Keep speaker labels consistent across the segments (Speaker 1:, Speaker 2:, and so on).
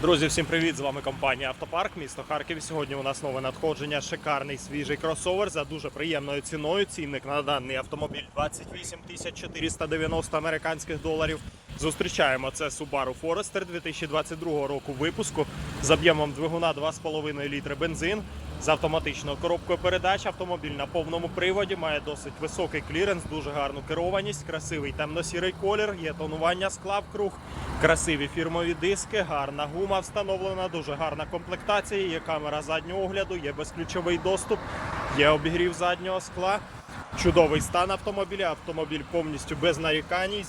Speaker 1: Друзі, всім привіт! З вами компанія Автопарк, місто Харків. Сьогодні у нас нове надходження. Шикарний свіжий кросовер за дуже приємною ціною. Цінник на даний автомобіль 28 тисяч 490 американських доларів. Зустрічаємо це Subaru Forester 2022 року випуску з об'ємом двигуна 2,5 літри бензин. З автоматичною коробкою передач автомобіль на повному приводі має досить високий кліренс, дуже гарну керованість, красивий темно-сірий колір, є тонування скла в круг, красиві фірмові диски, гарна гума встановлена, дуже гарна комплектація, є камера заднього огляду, є безключовий доступ, є обігрів заднього скла. Чудовий стан автомобіля. Автомобіль повністю без нарікань,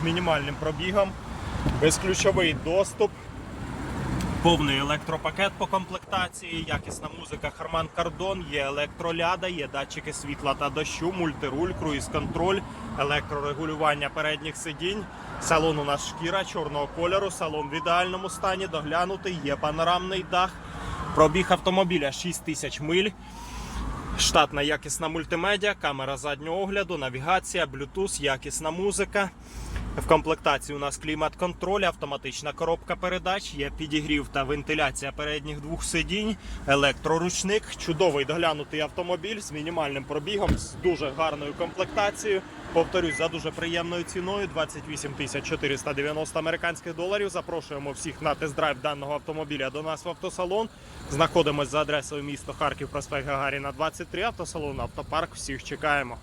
Speaker 1: з, мінімальним пробігом, безключовий доступ. Повний електропакет по комплектації, якісна музика Harman Kardon, є електроляда, є датчики світла та дощу, мультируль, круїз-контроль, електрорегулювання передніх сидінь. Салон у нас шкіра чорного кольору, салон в ідеальному стані, доглянутий, є панорамний дах. Пробіг автомобіля 6 тисяч миль. Штатна якісна мультимедіа, камера заднього огляду, навігація, Bluetooth, якісна музика. В комплектації у нас клімат-контроль, автоматична коробка передач, є підігрів та вентиляція передніх двох сидінь, електроручник, чудовий доглянутий автомобіль з мінімальним пробігом, з дуже гарною комплектацією. Повторюсь, за дуже приємною ціною 28 490 американських доларів. Запрошуємо всіх на тест-драйв даного автомобіля до нас в автосалон. Знаходимось за адресою місто Харків, проспект Гагаріна 23, автосалон Автопарк. Всіх чекаємо.